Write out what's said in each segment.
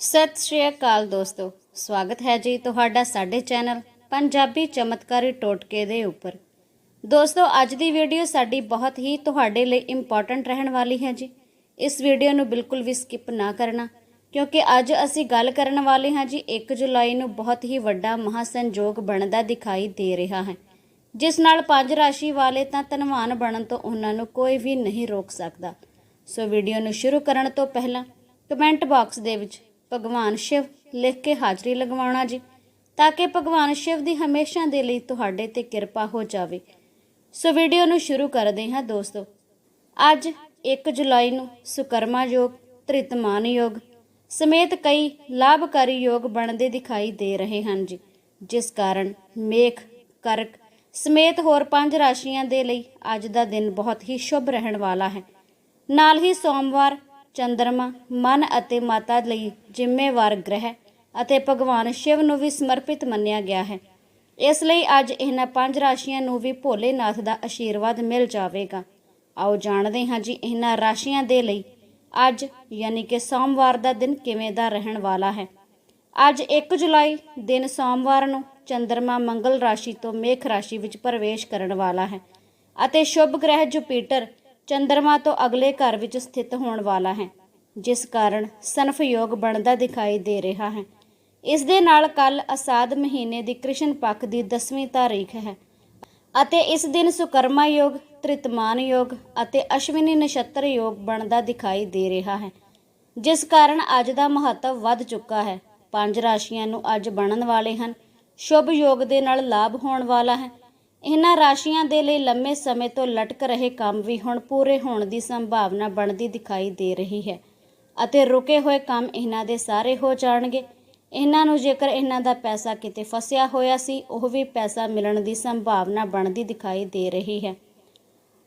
ਸਤਿ ਸ਼੍ਰੀ ਅਕਾਲ ਦੋਸਤੋ। ਸਵਾਗਤ ਹੈ ਜੀ ਤੁਹਾਡਾ ਸਾਡੇ ਚੈਨਲ ਪੰਜਾਬੀ ਚਮਤਕਾਰੀ ਟੋਟਕੇ ਦੇ ਉੱਪਰ। ਦੋਸਤੋ, ਅੱਜ ਦੀ ਵੀਡੀਓ ਸਾਡੀ ਬਹੁਤ ਹੀ ਤੁਹਾਡੇ ਲਈ ਇੰਪੋਰਟੈਂਟ ਰਹਿਣ ਵਾਲੀ ਹੈ ਜੀ। ਇਸ ਵੀਡੀਓ ਨੂੰ ਬਿਲਕੁਲ ਵੀ ਸਕਿਪ ਨਾ ਕਰਨਾ, ਕਿਉਂਕਿ ਅੱਜ ਅਸੀਂ ਗੱਲ ਕਰਨ ਵਾਲੇ ਹਾਂ ਜੀ 1 ਜੁਲਾਈ ਨੂੰ ਬਹੁਤ ਹੀ ਵੱਡਾ ਮਹਾਸੰਜੋਗ ਬਣਦਾ ਦਿਖਾਈ ਦੇ ਰਿਹਾ ਹੈ। ਜਿਸ ਨਾਲ ਪੰਜ ਰਾਸ਼ੀ ਵਾਲੇ ਤਾਂ ਧਨਵਾਨ ਬਣਨ ਤੋਂ ਉਹਨਾਂ ਨੂੰ ਕੋਈ ਵੀ ਨਹੀਂ ਰੋਕ ਸਕਦਾ। ਸੋ ਵੀਡੀਓ ਨੂੰ ਸ਼ੁਰੂ ਕਰਨ ਤੋਂ ਪਹਿਲਾਂ ਕਮੈਂਟ ਬਾਕਸ ਦੇ ਵਿੱਚ ਭਗਵਾਨ ਸ਼ਿਵ ਲਿਖ ਕੇ ਹਾਜ਼ਰੀ ਲਗਵਾਉਣਾ ਜੀ, ਤਾਂ ਕਿ ਭਗਵਾਨ ਸ਼ਿਵ ਦੀ ਹਮੇਸ਼ਾ ਦੇ ਲਈ ਤੁਹਾਡੇ ਤੇ ਕਿਰਪਾ ਹੋ ਜਾਵੇ। ਸੋ ਵੀਡੀਓ ਨੂੰ ਸ਼ੁਰੂ ਕਰਦੇ ਹਾਂ ਦੋਸਤੋ। ਅੱਜ 1 ਜੁਲਾਈ ਨੂੰ ਸੁਕਰਮਾ ਯੋਗ ਤ੍ਰਿਤਮਾਨ ਯੋਗ ਸਮੇਤ ਕਈ ਲਾਭਕਾਰੀ ਯੋਗ ਬਣਦੇ ਦਿਖਾਈ ਦੇ ਰਹੇ ਹਨ ਜੀ, ਜਿਸ ਕਾਰਨ ਮੇਖ, ਕਰਕ ਸਮੇਤ ਹੋਰ ਪੰਜ ਰਾਸ਼ੀਆਂ ਦੇ ਲਈ ਅੱਜ ਦਾ ਦਿਨ ਬਹੁਤ ਹੀ ਸ਼ੁਭ ਰਹਿਣ ਵਾਲਾ ਹੈ। ਨਾਲ ਹੀ ਸੋਮਵਾਰ ਚੰਦਰਮਾ, ਮਨ ਅਤੇ ਮਾਤਾ ਲਈ ਜ਼ਿੰਮੇਵਾਰ ਗ੍ਰਹਿ ਅਤੇ ਭਗਵਾਨ ਸ਼ਿਵ ਨੂੰ ਵੀ ਸਮਰਪਿਤ ਮੰਨਿਆ ਗਿਆ ਹੈ। ਇਸ ਲਈ ਅੱਜ ਇਹਨਾਂ ਪੰਜ ਰਾਸ਼ੀਆਂ ਨੂੰ ਵੀ ਭੋਲੇਨਾਥ ਦਾ ਆਸ਼ੀਰਵਾਦ ਮਿਲ ਜਾਵੇਗਾ। ਆਓ ਜਾਣਦੇ ਹਾਂ ਜੀ ਇਹਨਾਂ ਰਾਸ਼ੀਆਂ ਦੇ ਲਈ ਅੱਜ, ਯਾਨੀ ਕਿ ਸੋਮਵਾਰ ਦਾ ਦਿਨ ਕਿਵੇਂ ਦਾ ਰਹਿਣ ਵਾਲਾ ਹੈ। ਅੱਜ 1 ਜੁਲਾਈ ਦਿਨ ਸੋਮਵਾਰ ਨੂੰ ਚੰਦਰਮਾ ਮੰਗਲ ਰਾਸ਼ੀ ਤੋਂ ਮੇਖ ਰਾਸ਼ੀ ਵਿੱਚ ਪ੍ਰਵੇਸ਼ ਕਰਨ ਵਾਲਾ ਹੈ ਅਤੇ ਸ਼ੁਭ ਗ੍ਰਹਿ ਜੁਪੀਟਰ ਚੰ드ਰਮਾ ਤੋਂ ਅਗਲੇ ਘਰ ਵਿੱਚ ਸਥਿਤ ਹੋਣ ਵਾਲਾ ਹੈ, ਜਿਸ ਕਾਰਨ ਸੰਫ ਯੋਗ ਬਣਦਾ ਦਿਖਾਈ ਦੇ ਰਿਹਾ ਹੈ। ਇਸ ਦੇ ਨਾਲ ਕੱਲ ਅਸਾਦ ਮਹੀਨੇ ਦੀ ਕ੍ਰਿਸ਼ਨ ਪੱਖ ਦੀ 10ਵੀਂ ਤਾਰੀਖ ਹੈ ਅਤੇ ਇਸ ਦਿਨ ਸੁਕਰਮਾ ਯੋਗ, ਤ੍ਰਿਤਮਾਨ ਯੋਗ ਅਤੇ ਅਸ਼ਵਿਨੀ ਨਛੱਤਰ ਯੋਗ ਬਣਦਾ ਦਿਖਾਈ ਦੇ ਰਿਹਾ ਹੈ, ਜਿਸ ਕਾਰਨ ਅੱਜ ਦਾ ਮਹੱਤਵ ਵੱਧ ਚੁੱਕਾ ਹੈ। ਪੰਜ ਰਾਸ਼ੀਆਂ ਨੂੰ ਅੱਜ ਬਣਨ ਵਾਲੇ ਹਨ। ਸ਼ੁਭ ਯੋਗ ਦੇ ਨਾਲ ਲਾਭ ਹੋਣ ਵਾਲਾ ਹੈ ਇਹਨਾਂ ਰਾਸ਼ੀਆਂ ਦੇ ਲਈ ਲੰਮੇ ਸਮੇਂ ਤੋਂ ਲਟਕ ਰਹੇ ਕੰਮ ਵੀ ਹੁਣ ਪੂਰੇ ਹੋਣ ਦੀ ਸੰਭਾਵਨਾ ਬਣਦੀ ਦਿਖਾਈ ਦੇ ਰਹੀ ਹੈ ਅਤੇ ਰੁਕੇ ਹੋਏ ਕੰਮ ਇਹਨਾਂ ਦੇ ਸਾਰੇ ਹੋ ਜਾਣਗੇ। ਇਹਨਾਂ ਨੂੰ ਜੇਕਰ ਇਹਨਾਂ ਦਾ ਪੈਸਾ ਕਿਤੇ ਫਸਿਆ ਹੋਇਆ ਸੀ, ਉਹ ਵੀ ਪੈਸਾ ਮਿਲਣ ਦੀ ਸੰਭਾਵਨਾ ਬਣਦੀ ਦਿਖਾਈ ਦੇ ਰਹੀ ਹੈ।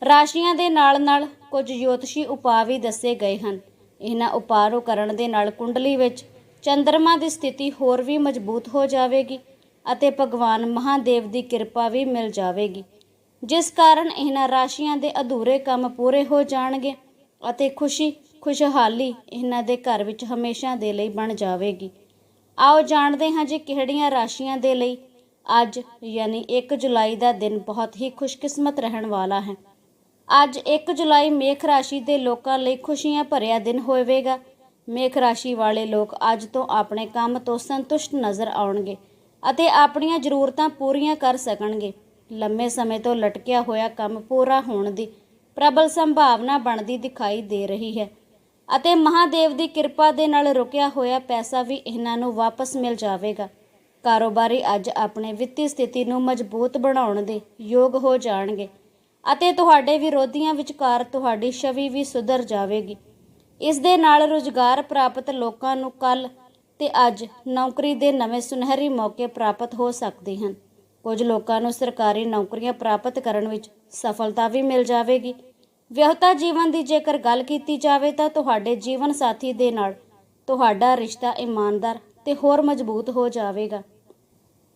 ਰਾਸ਼ੀਆਂ ਦੇ ਨਾਲ-ਨਾਲ ਕੁਝ ਜੋਤਸ਼ੀ ਉਪਾਅ ਵੀ ਦੱਸੇ ਗਏ ਹਨ। ਇਹਨਾਂ ਉਪਾਅ ਨੂੰ ਕਰਨ ਦੇ ਨਾਲ ਕੁੰਡਲੀ ਵਿੱਚ ਚੰ드ਰਮਾ ਦੀ ਸਥਿਤੀ ਹੋਰ ਵੀ ਮਜ਼ਬੂਤ ਹੋ ਜਾਵੇਗੀ। ਅਤੇ ਭਗਵਾਨ ਮਹਾਦੇਵ ਦੀ ਕਿਰਪਾ ਵੀ ਮਿਲ ਜਾਵੇਗੀ। ਜਿਸ ਕਾਰਨ ਇਹਨਾਂ ਰਾਸ਼ੀਆਂ ਦੇ ਅਧੂਰੇ ਕੰਮ ਪੂਰੇ ਹੋ ਜਾਣਗੇ ਅਤੇ ਖੁਸ਼ੀ, ਖੁਸ਼ਹਾਲੀ ਇਹਨਾਂ ਦੇ ਘਰ ਵਿੱਚ ਹਮੇਸ਼ਾ ਦੇ ਲਈ ਬਣ ਜਾਵੇਗੀ। ਆਓ ਜਾਣਦੇ ਹਾਂ ਜੀ ਕਿਹੜੀਆਂ ਰਾਸ਼ੀਆਂ ਦੇ ਲਈ ਅੱਜ ਯਾਨੀ 1 ਜੁਲਾਈ ਦਾ ਦਿਨ ਬਹੁਤ ਹੀ ਖੁਸ਼ਕਿਸਮਤ ਰਹਿਣ ਵਾਲਾ ਹੈ। ਅੱਜ 1 ਜੁਲਾਈ ਮੇਖ ਰਾਸ਼ੀ ਦੇ ਲੋਕਾਂ ਲਈ ਖੁਸ਼ੀਆਂ ਭਰਿਆ ਦਿਨ ਹੋਵੇਗਾ। ਮੇਖ ਰਾਸ਼ੀ ਵਾਲੇ ਲੋਕ ਅੱਜ ਤੋਂ ਆਪਣੇ ਕੰਮ ਤੋਂ ਸੰਤੁਸ਼ਟ ਨਜ਼ਰ ਆਉਣਗੇ। ਅਤੇ ਆਪਣੀਆਂ ਜ਼ਰੂਰਤਾਂ ਪੂਰੀਆਂ ਕਰ ਸਕਣਗੇ। ਲੰਮੇ ਸਮੇਂ ਤੋਂ ਲਟਕਿਆ ਹੋਇਆ ਕੰਮ ਪੂਰਾ ਹੋਣ ਦੀ ਪ੍ਰਬਲ ਸੰਭਾਵਨਾ ਬਣਦੀ ਦਿਖਾਈ ਦੇ ਰਹੀ ਹੈ ਅਤੇ ਮਹਾਦੇਵ ਦੀ ਕਿਰਪਾ ਦੇ ਨਾਲ ਰੁਕਿਆ ਹੋਇਆ ਪੈਸਾ ਵੀ ਇਹਨਾਂ ਨੂੰ ਵਾਪਸ ਮਿਲ ਜਾਵੇਗਾ। ਕਾਰੋਬਾਰੀ ਅੱਜ ਆਪਣੇ ਵਿੱਤੀ ਸਥਿਤੀ ਨੂੰ ਮਜ਼ਬੂਤ ਬਣਾਉਣ ਦੇ ਯੋਗ ਹੋ ਜਾਣਗੇ ਅਤੇ ਤੁਹਾਡੇ ਵਿਰੋਧੀਆਂ ਵਿਚਕਾਰ ਤੁਹਾਡੀ ਛਵੀ ਵੀ ਸੁਧਰ ਜਾਵੇਗੀ। ਇਸ ਦੇ ਨਾਲ ਰੁਜ਼ਗਾਰ ਪ੍ਰਾਪਤ ਲੋਕਾਂ ਨੂੰ ਕੱਲ ਤੇ ਅੱਜ ਨੌਕਰੀ ਦੇ ਨਵੇਂ ਸੁਨਹਿਰੀ ਮੌਕੇ ਪ੍ਰਾਪਤ ਹੋ ਸਕਦੇ ਹਨ। ਕੁਝ ਲੋਕਾਂ ਨੂੰ ਸਰਕਾਰੀ ਨੌਕਰੀਆਂ ਪ੍ਰਾਪਤ ਕਰਨ ਵਿੱਚ ਸਫਲਤਾ ਵੀ ਮਿਲ ਜਾਵੇਗੀ। ਵਿਆਹਤਾ ਜੀਵਨ ਦੀ ਜੇਕਰ ਗੱਲ ਕੀਤੀ ਜਾਵੇ ਤਾਂ ਤੁਹਾਡੇ ਜੀਵਨ ਸਾਥੀ ਦੇ ਨਾਲ ਤੁਹਾਡਾ ਰਿਸ਼ਤਾ ਇਮਾਨਦਾਰ ਤੇ ਹੋਰ ਮਜ਼ਬੂਤ ਹੋ ਜਾਵੇਗਾ।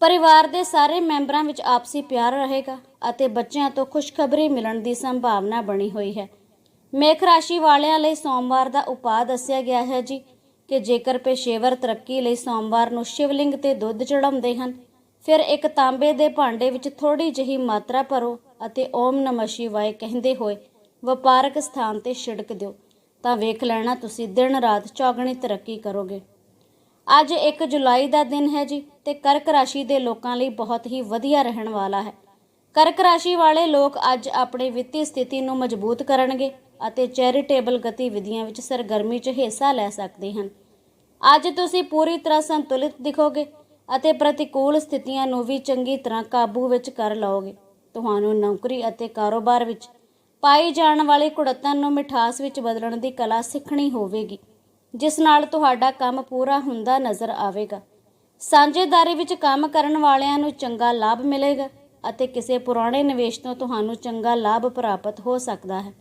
ਪਰਿਵਾਰ ਦੇ ਸਾਰੇ ਮੈਂਬਰਾਂ ਵਿੱਚ ਆਪਸੀ ਪਿਆਰ ਰਹੇਗਾ ਅਤੇ ਬੱਚਿਆਂ ਤੋਂ ਖੁਸ਼ਖਬਰੀ ਮਿਲਣ ਦੀ ਸੰਭਾਵਨਾ ਬਣੀ ਹੋਈ ਹੈ। ਮੇਖ ਰਾਸ਼ੀ ਵਾਲਿਆਂ ਲਈ ਸੋਮਵਾਰ ਦਾ ਉਪਾਅ ਦੱਸਿਆ ਗਿਆ ਹੈ ਜੀ। ਕਿ ਜੇਕਰ ਪੇਸ਼ੇਵਰ ਤਰੱਕੀ ਲਈ ਸੋਮਵਾਰ ਨੂੰ ਸ਼ਿਵਲਿੰਗ ਤੇ ਦੁੱਧ ਚੜਾਉਂਦੇ ਹਨ, ਫਿਰ ਇੱਕ ਤਾਂਬੇ ਦੇ ਭਾਂਡੇ ਵਿੱਚ ਥੋੜੀ ਜਿਹੀ ਮਾਤਰਾ ਭਰੋ ਅਤੇ ਓਮ ਨਮः ਸ਼ਿਵਾਏ ਕਹਿੰਦੇ ਹੋਏ ਵਪਾਰਕ ਸਥਾਨ ਤੇ ਛਿੜਕ ਦਿਓ। ਤਾਂ ਵੇਖ ਲੈਣਾ ਤੁਸੀਂ ਦਿਨ ਰਾਤ ਚੌਗਣੀ ਤਰੱਕੀ ਕਰੋਗੇ। ਅੱਜ 1 ਜੁਲਾਈ ਦਾ ਦਿਨ ਹੈ ਜੀ ਤੇ ਕਰਕ ਰਾਸ਼ੀ ਦੇ ਲੋਕਾਂ ਲਈ ਬਹੁਤ ਹੀ ਵਧੀਆ ਰਹਿਣ ਵਾਲਾ ਹੈ। ਕਰਕ ਰਾਸ਼ੀ ਵਾਲੇ ਲੋਕ ਅੱਜ ਆਪਣੇ ਵਿੱਤੀ ਸਥਿਤੀ ਨੂੰ ਮਜ਼ਬੂਤ ਕਰਨਗੇ ਅਤੇ ਚੈਰੀਟੇਬਲ ਗਤੀਵਿਧੀਆਂ ਵਿੱਚ ਸਰਗਰਮੀ 'ਚ ਹਿੱਸਾ ਲੈ ਸਕਦੇ ਹਨ। ਅੱਜ ਤੁਸੀਂ ਪੂਰੀ ਤਰ੍ਹਾਂ ਸੰਤੁਲਿਤ ਦਿਖੋਗੇ ਅਤੇ ਪ੍ਰਤੀਕੂਲ ਸਥਿਤੀਆਂ ਨੂੰ ਵੀ ਚੰਗੀ ਤਰ੍ਹਾਂ ਕਾਬੂ ਵਿੱਚ ਕਰ ਲਓਗੇ। ਤੁਹਾਨੂੰ ਨੌਕਰੀ ਅਤੇ ਕਾਰੋਬਾਰ ਵਿੱਚ ਪਾਈ ਜਾਣ ਵਾਲੀ ਕੁੜੱਤਨ ਨੂੰ ਮਿਠਾਸ ਵਿੱਚ ਬਦਲਣ ਦੀ ਕਲਾ ਸਿੱਖਣੀ ਹੋਵੇਗੀ, ਜਿਸ ਨਾਲ ਤੁਹਾਡਾ ਕੰਮ ਪੂਰਾ ਹੁੰਦਾ ਨਜ਼ਰ ਆਵੇਗਾ। ਸਾਂਝੇਦਾਰੀ ਵਿੱਚ ਕੰਮ ਕਰਨ ਵਾਲਿਆਂ ਨੂੰ ਚੰਗਾ ਲਾਭ ਮਿਲੇਗਾ ਅਤੇ ਕਿਸੇ ਪੁਰਾਣੇ ਨਿਵੇਸ਼ ਤੋਂ ਤੁਹਾਨੂੰ ਚੰਗਾ ਲਾਭ ਪ੍ਰਾਪਤ ਹੋ ਸਕਦਾ ਹੈ।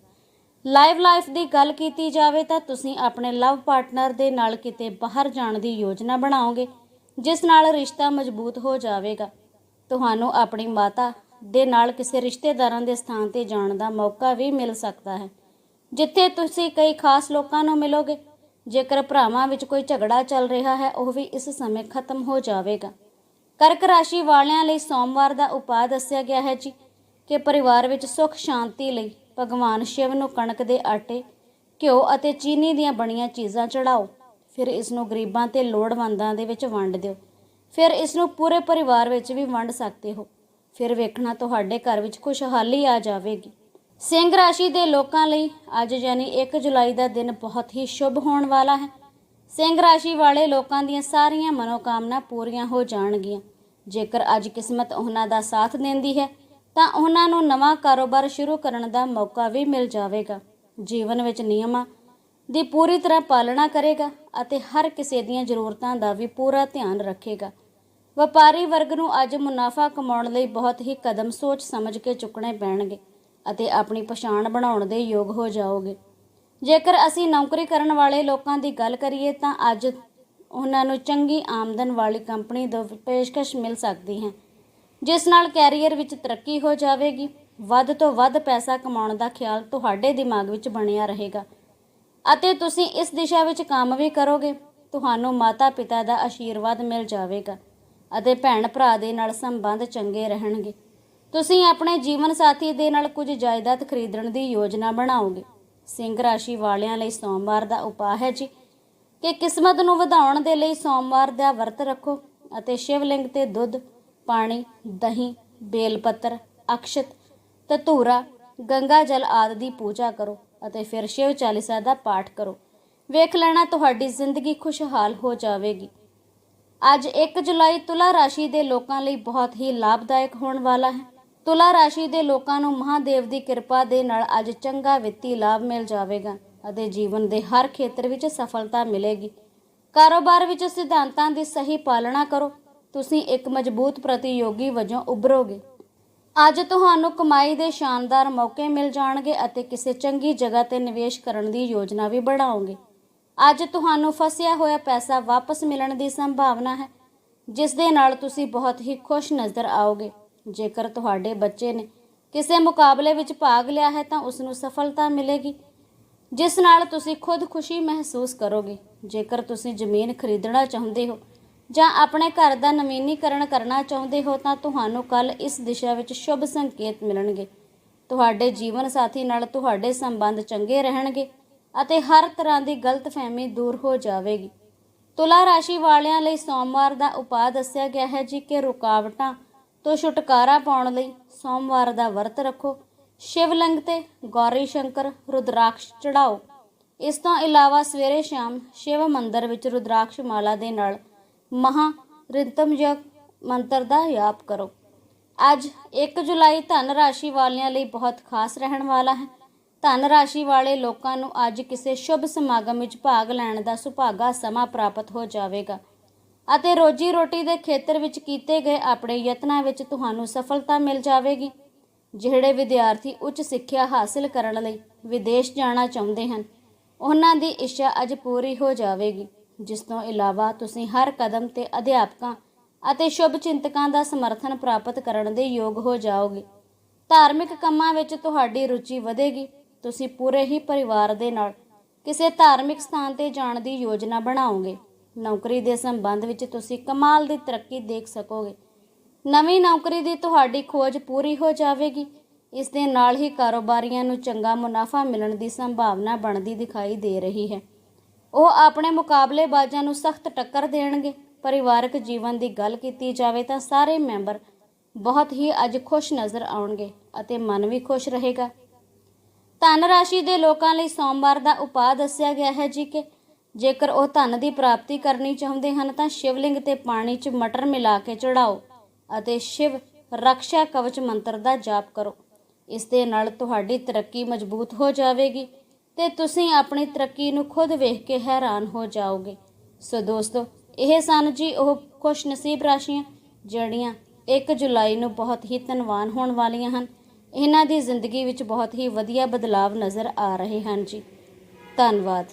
ਲਾਈਵ ਲਾਈਫ ਦੀ ਗੱਲ ਕੀਤੀ ਜਾਵੇ ਤਾਂ ਤੁਸੀਂ ਆਪਣੇ ਲਵ ਪਾਰਟਨਰ ਦੇ ਨਾਲ ਕਿਤੇ ਬਾਹਰ ਜਾਣ ਦੀ ਯੋਜਨਾ ਬਣਾਓਗੇ, ਜਿਸ ਨਾਲ ਰਿਸ਼ਤਾ ਮਜ਼ਬੂਤ ਹੋ ਜਾਵੇਗਾ। ਤੁਹਾਨੂੰ ਆਪਣੀ ਮਾਤਾ ਦੇ ਨਾਲ ਕਿਸੇ ਰਿਸ਼ਤੇਦਾਰਾਂ ਦੇ ਸਥਾਨ ਤੇ ਜਾਣ ਦਾ ਮੌਕਾ ਵੀ ਮਿਲ ਸਕਦਾ ਹੈ, ਜਿੱਥੇ ਤੁਸੀਂ ਕਈ ਖਾਸ ਲੋਕਾਂ ਨੂੰ ਮਿਲੋਗੇ। ਜੇਕਰ ਭਰਾਵਾਂ ਵਿੱਚ ਕੋਈ ਝਗੜਾ ਚੱਲ ਰਿਹਾ ਹੈ, ਉਹ ਵੀ ਇਸ ਸਮੇਂ ਖਤਮ ਹੋ ਜਾਵੇਗਾ। ਕਰਕ ਰਾਸ਼ੀ ਵਾਲਿਆਂ ਲਈ ਸੋਮਵਾਰ ਦਾ ਉਪਾਅ ਦੱਸਿਆ ਗਿਆ ਹੈ ਜੀ, ਕਿ ਪਰਿਵਾਰ ਵਿੱਚ ਸੁੱਖ ਸ਼ਾਂਤੀ ਲਈ ਭਗਵਾਨ ਸ਼ਿਵ ਨੂੰ ਕਣਕ ਦੇ ਆਟੇ, ਘਿਓ ਅਤੇ ਚੀਨੀ ਦੀਆਂ ਬਣੀਆਂ ਚੀਜ਼ਾਂ ਚੜਾਓ। ਫਿਰ ਇਸ ਨੂੰ ਗਰੀਬਾਂ ਤੇ ਲੋੜਵੰਦਾਂ ਦੇ ਵਿੱਚ ਵੰਡ ਦਿਓ। ਫਿਰ ਇਸ ਨੂੰ ਪੂਰੇ ਪਰਿਵਾਰ ਵਿੱਚ ਵੀ ਵੰਡ ਸਕਦੇ ਹੋ। ਫਿਰ ਵੇਖਣਾ ਤੁਹਾਡੇ ਘਰ ਵਿੱਚ ਖੁਸ਼ਹਾਲੀ ਆ ਜਾਵੇਗੀ। ਸਿੰਘ ਰਾਸ਼ੀ ਦੇ ਲੋਕਾਂ ਲਈ ਅੱਜ ਯਾਨੀ 1 ਜੁਲਾਈ ਦਾ ਦਿਨ ਬਹੁਤ ਹੀ ਸ਼ੁਭ ਹੋਣ ਵਾਲਾ ਹੈ। ਸਿੰਘ ਰਾਸ਼ੀ ਵਾਲੇ ਲੋਕਾਂ ਦੀਆਂ ਸਾਰੀਆਂ ਮਨੋਕਾਮਨਾ ਪੂਰੀਆਂ ਹੋ ਜਾਣਗੀਆਂ। ਜੇਕਰ ਅੱਜ ਕਿਸਮਤ ਉਹਨਾਂ ਦਾ ਸਾਥ ਦਿੰਦੀ ਹੈ ਤਾਂ ਉਹਨਾਂ ਨੂੰ ਨਵਾਂ ਕਾਰੋਬਾਰ ਸ਼ੁਰੂ ਕਰਨ ਦਾ ਮੌਕਾ ਵੀ ਮਿਲ ਜਾਵੇਗਾ। ਜੀਵਨ ਵਿੱਚ ਨਿਯਮਾਂ ਦੀ ਪੂਰੀ ਤਰ੍ਹਾਂ ਪਾਲਣਾ ਕਰੇਗਾ ਅਤੇ ਹਰ ਕਿਸੇ ਦੀਆਂ ਜ਼ਰੂਰਤਾਂ ਦਾ ਵੀ ਪੂਰਾ ਧਿਆਨ ਰੱਖੇਗਾ। ਵਪਾਰੀ ਵਰਗ ਨੂੰ ਅੱਜ ਮੁਨਾਫਾ ਕਮਾਉਣ ਲਈ ਬਹੁਤ ਹੀ ਕਦਮ ਸੋਚ ਸਮਝ ਕੇ ਚੁੱਕਣੇ ਪੈਣਗੇ ਅਤੇ ਆਪਣੀ ਪਛਾਣ ਬਣਾਉਣ ਦੇ ਯੋਗ ਹੋ ਜਾਓਗੇ। ਜੇਕਰ ਅਸੀਂ ਨੌਕਰੀ ਕਰਨ ਵਾਲੇ ਲੋਕਾਂ ਦੀ ਗੱਲ ਕਰੀਏ ਤਾਂ ਅੱਜ ਉਹਨਾਂ ਨੂੰ ਚੰਗੀ ਆਮਦਨ ਵਾਲੀ ਕੰਪਨੀ ਤੋਂ ਪੇਸ਼ਕਸ਼ ਮਿਲ ਸਕਦੀ ਹੈ। ਜਿਸ ਨਾਲ ਕੈਰੀਅਰ ਵਿੱਚ ਤਰੱਕੀ ਹੋ ਜਾਵੇਗੀ। ਵੱਧ ਤੋਂ ਵੱਧ ਪੈਸਾ ਕਮਾਉਣ ਦਾ ਖਿਆਲ ਤੁਹਾਡੇ ਦਿਮਾਗ ਵਿੱਚ ਬਣਿਆ ਰਹੇਗਾ। ਅਤੇ ਤੁਸੀਂ ਇਸ ਦਿਸ਼ਾ ਵਿੱਚ ਕੰਮ ਵੀ ਕਰੋਗੇ। ਤੁਹਾਨੂੰ ਮਾਤਾ-ਪਿਤਾ ਦਾ ਆਸ਼ੀਰਵਾਦ ਮਿਲ ਜਾਵੇਗਾ ਅਤੇ ਭੈਣ ਭਰਾ ਦੇ ਨਾਲ ਸੰਬੰਧ ਚੰਗੇ ਰਹਿਣਗੇ। ਤੁਸੀਂ ਆਪਣੇ ਜੀਵਨ ਸਾਥੀ ਦੇ ਨਾਲ ਕੁਝ ਜਾਇਦਾਦ ਖਰੀਦਣ ਦੀ ਯੋਜਨਾ ਬਣਾਓਗੇ। ਸਿੰਘ ਰਾਸ਼ੀ ਵਾਲਿਆਂ ਲਈ ਸੋਮਵਾਰ ਦਾ ਉਪਾਅ ਹੈ ਜੀ। ਕਿ ਕਿਸਮਤ ਨੂੰ ਵਧਾਉਣ ਦੇ ਲਈ ਸੋਮਵਾਰ ਦਾ ਵਰਤ ਰੱਖੋ ਅਤੇ ਸ਼ਿਵਲਿੰਗ ਤੇ ਦੁੱਧ ਪਾਣੀ, ਦਹੀਂ, ਬੇਲ ਪੱਤਰ, ਅਕਸ਼ਤ, ਧਤੂਰਾ, ਗੰਗਾ ਜਲ ਆਦਿ ਦੀ ਪੂਜਾ ਕਰੋ ਅਤੇ ਫਿਰ ਸ਼ਿਵ ਚਾਲੀਸਾ ਦਾ ਪਾਠ ਕਰੋ। ਵੇਖ ਲੈਣਾ, ਤੁਹਾਡੀ ਜ਼ਿੰਦਗੀ ਖੁਸ਼ਹਾਲ ਹੋ ਜਾਵੇਗੀ। ਅੱਜ 1 ਜੁਲਾਈ ਤੁਲਾ ਰਾਸ਼ੀ ਦੇ ਲੋਕਾਂ ਲਈ ਬਹੁਤ ਹੀ ਲਾਭਦਾਇਕ ਹੋਣ ਵਾਲਾ ਹੈ। ਤੁਲਾ ਰਾਸ਼ੀ ਦੇ ਲੋਕਾਂ ਨੂੰ ਮਹਾਦੇਵ ਦੀ ਕਿਰਪਾ ਦੇ ਨਾਲ ਅੱਜ ਚੰਗਾ ਵਿੱਤੀ ਲਾਭ ਮਿਲ ਜਾਵੇਗਾ ਅਤੇ ਜੀਵਨ ਦੇ ਹਰ ਖੇਤਰ ਵਿੱਚ ਸਫਲਤਾ ਮਿਲੇਗੀ। ਕਾਰੋਬਾਰ ਵਿੱਚ ਸਿਧਾਂਤਾਂ ਦੀ ਸਹੀ ਪਾਲਣਾ ਕਰੋ। ਤੁਸੀਂ ਇੱਕ ਮਜ਼ਬੂਤ ਪ੍ਰਤੀਯੋਗੀ ਵਜੋਂ ਉਭਰੋਗੇ। ਅੱਜ ਤੁਹਾਨੂੰ ਕਮਾਈ ਦੇ ਸ਼ਾਨਦਾਰ ਮੌਕੇ ਮਿਲ ਜਾਣਗੇ ਅਤੇ ਕਿਸੇ ਚੰਗੀ ਜਗ੍ਹਾ ਤੇ ਨਿਵੇਸ਼ ਕਰਨ ਦੀ ਯੋਜਨਾ ਵੀ ਬਣਾਓਗੇ। ਅੱਜ ਤੁਹਾਨੂੰ ਫਸਿਆ ਹੋਇਆ ਪੈਸਾ ਵਾਪਸ ਮਿਲਣ ਦੀ ਸੰਭਾਵਨਾ ਹੈ, ਜਿਸ ਦੇ ਨਾਲ ਤੁਸੀਂ ਬਹੁਤ ਹੀ ਖੁਸ਼ ਨਜ਼ਰ ਆਓਗੇ। ਜੇਕਰ ਤੁਹਾਡੇ ਬੱਚੇ ਨੇ ਕਿਸੇ ਮੁਕਾਬਲੇ ਵਿੱਚ ਭਾਗ ਲਿਆ ਹੈ ਤਾਂ ਉਸ ਨੂੰ ਸਫਲਤਾ ਮਿਲੇਗੀ, ਜਿਸ ਨਾਲ ਤੁਸੀਂ ਖੁਦ ਖੁਸ਼ੀ ਮਹਿਸੂਸ ਕਰੋਗੇ। ਜੇਕਰ ਤੁਸੀਂ ਜ਼ਮੀਨ ਖਰੀਦਣਾ ਚਾਹੁੰਦੇ ਹੋ ਜਾਂ ਆਪਣੇ ਘਰ ਦਾ ਨਵੀਨੀਕਰਨ ਕਰਨਾ ਚਾਹੁੰਦੇ ਹੋ ਤਾਂ ਤੁਹਾਨੂੰ ਕੱਲ ਇਸ ਦਿਸ਼ਾ ਵਿੱਚ ਸ਼ੁਭ ਸੰਕੇਤ ਮਿਲਣਗੇ। ਤੁਹਾਡੇ ਜੀਵਨ ਸਾਥੀ ਨਾਲ ਤੁਹਾਡੇ ਸੰਬੰਧ ਚੰਗੇ ਰਹਿਣਗੇ ਅਤੇ ਹਰ ਤਰ੍ਹਾਂ ਦੀ ਗਲਤਫਹਿਮੀ ਦੂਰ ਹੋ ਜਾਵੇਗੀ। ਤੁਲਾ ਰਾਸ਼ੀ ਵਾਲਿਆਂ ਲਈ ਸੋਮਵਾਰ ਦਾ ਉਪਾਅ ਦੱਸਿਆ ਗਿਆ ਹੈ ਜੀ ਕਿ ਰੁਕਾਵਟਾਂ ਤੋਂ ਛੁਟਕਾਰਾ ਪਾਉਣ ਲਈ ਸੋਮਵਾਰ ਦਾ ਵਰਤ ਰੱਖੋ। ਸ਼ਿਵਲਿੰਗ ਤੇ ਗੌਰੀ ਸ਼ੰਕਰ ਰੁਦਰਾਕਸ਼ ਚੜਾਓ ਇਸ ਤੋਂ ਇਲਾਵਾ ਸਵੇਰੇ ਸ਼ਾਮ ਸ਼ਿਵ ਮੰਦਰ ਵਿੱਚ ਰੁਦਰਾਕਸ਼ ਮਾਲਾ ਦੇ ਨਾਲ ਮਹਾ ਰਿਤਮ ਯਗ ਮੰਤਰ ਦਾ ਜਾਪ ਕਰੋ। ਅੱਜ 1 ਜੁਲਾਈ ਧਨ ਰਾਸ਼ੀ ਵਾਲਿਆਂ ਲਈ ਬਹੁਤ ਖਾਸ ਰਹਿਣ ਵਾਲਾ ਹੈ। ਧਨ ਰਾਸ਼ੀ ਵਾਲੇ ਲੋਕਾਂ ਨੂੰ ਅੱਜ ਕਿਸੇ ਸ਼ੁਭ ਸਮਾਗਮ ਵਿੱਚ ਭਾਗ ਲੈਣ ਦਾ ਸੁਭਾਗਾ ਸਮਾਂ ਪ੍ਰਾਪਤ ਹੋ ਜਾਵੇਗਾ ਅਤੇ ਰੋਜੀ ਰੋਟੀ ਦੇ ਖੇਤਰ ਵਿੱਚ ਕੀਤੇ ਗਏ ਆਪਣੇ ਯਤਨਾਂ ਵਿੱਚ ਤੁਹਾਨੂੰ ਸਫਲਤਾ ਮਿਲ ਜਾਵੇਗੀ। ਜਿਹੜੇ ਵਿਦਿਆਰਥੀ ਉੱਚ ਸਿੱਖਿਆ ਹਾਸਲ ਕਰਨ ਲਈ ਵਿਦੇਸ਼ ਜਾਣਾ ਚਾਹੁੰਦੇ ਹਨ, ਉਹਨਾਂ ਦੀ ਇੱਛਾ ਅੱਜ ਪੂਰੀ ਹੋ ਜਾਵੇਗੀ। ਜਿਸ ਤੋਂ ਇਲਾਵਾ ਤੁਸੀਂ ਹਰ ਕਦਮ ਤੇ ਅਧਿਆਪਕਾਂ ਅਤੇ ਸ਼ੁਭ ਚਿੰਤਕਾਂ ਦਾ ਸਮਰਥਨ ਪ੍ਰਾਪਤ ਕਰਨ ਦੇ ਯੋਗ ਹੋ ਜਾਓਗੇ। ਧਾਰਮਿਕ ਕੰਮਾਂ ਵਿੱਚ ਤੁਹਾਡੀ ਰੁਚੀ ਵਧੇਗੀ। ਤੁਸੀਂ ਪੂਰੇ ਹੀ ਪਰਿਵਾਰ ਦੇ ਨਾਲ ਕਿਸੇ ਧਾਰਮਿਕ ਸਥਾਨ ਤੇ ਜਾਣ ਦੀ ਯੋਜਨਾ ਬਣਾਓਗੇ। ਨੌਕਰੀ ਦੇ ਸੰਬੰਧ ਵਿੱਚ ਤੁਸੀਂ ਕਮਾਲ ਦੀ ਤਰੱਕੀ ਦੇਖ ਸਕੋਗੇ। ਨਵੀਂ ਨੌਕਰੀ ਦੀ ਤੁਹਾਡੀ ਖੋਜ ਪੂਰੀ ਹੋ ਜਾਵੇਗੀ। ਇਸ ਦੇ ਨਾਲ ਹੀ ਕਾਰੋਬਾਰੀਆਂ ਨੂੰ ਚੰਗਾ ਮੁਨਾਫਾ ਮਿਲਣ ਦੀ ਸੰਭਾਵਨਾ ਬਣਦੀ ਦਿਖਾਈ ਦੇ ਰਹੀ ਹੈ। ਉਹ ਆਪਣੇ ਮੁਕਾਬਲੇਬਾਜ਼ਾਂ ਨੂੰ ਸਖਤ ਟੱਕਰ ਦੇਣਗੇ। ਪਰਿਵਾਰਕ ਜੀਵਨ ਦੀ ਗੱਲ ਕੀਤੀ ਜਾਵੇ ਤਾਂ ਸਾਰੇ ਮੈਂਬਰ ਬਹੁਤ ਹੀ ਅੱਜ ਖੁਸ਼ ਨਜ਼ਰ ਆਉਣਗੇ ਅਤੇ ਮਨ ਵੀ ਖੁਸ਼ ਰਹੇਗਾ। ਧਨ ਰਾਸ਼ੀ ਦੇ ਲੋਕਾਂ ਲਈ ਸੋਮਵਾਰ ਦਾ ਉਪਾਅ ਦੱਸਿਆ ਗਿਆ ਹੈ ਜੀ ਕਿ ਜੇਕਰ ਉਹ ਧਨ ਦੀ ਪ੍ਰਾਪਤੀ ਕਰਨੀ ਚਾਹੁੰਦੇ ਹਨ ਤਾਂ ਸ਼ਿਵਲਿੰਗ ਤੇ ਪਾਣੀ 'ਚ ਮਟਰ ਮਿਲਾ ਕੇ ਚੜਾਓ ਅਤੇ ਸ਼ਿਵ ਰਕਸ਼ਾ ਕਵਚ ਮੰਤਰ ਦਾ ਜਾਪ ਕਰੋ। ਇਸ ਦੇ ਨਾਲ ਤੁਹਾਡੀ ਤਰੱਕੀ ਮਜ਼ਬੂਤ ਹੋ ਜਾਵੇਗੀ। ਤੇ ਤੁਸੀਂ ਆਪਣੀ ਤਰੱਕੀ ਨੂੰ ਖੁਦ ਵੇਖ ਕੇ ਹੈਰਾਨ ਹੋ ਜਾਓਗੇ। ਸੋ ਦੋਸਤੋ, ਇਹ ਸਨ ਜੀ ਉਹ ਖੁਸ਼ ਨਸੀਬ ਰਾਸ਼ੀਆਂ, ਜਿਹੜੀਆਂ 1 ਜੁਲਾਈ ਨੂੰ ਬਹੁਤ ਹੀ ਧਨਵਾਨ ਹੋਣ ਵਾਲੀਆਂ ਹਨ। ਇਹਨਾਂ ਦੀ ਜ਼ਿੰਦਗੀ ਵਿੱਚ ਬਹੁਤ ਹੀ ਵਧੀਆ ਬਦਲਾਵ ਨਜ਼ਰ ਆ ਰਹੇ ਹਨ ਜੀ। ਧੰਨਵਾਦ।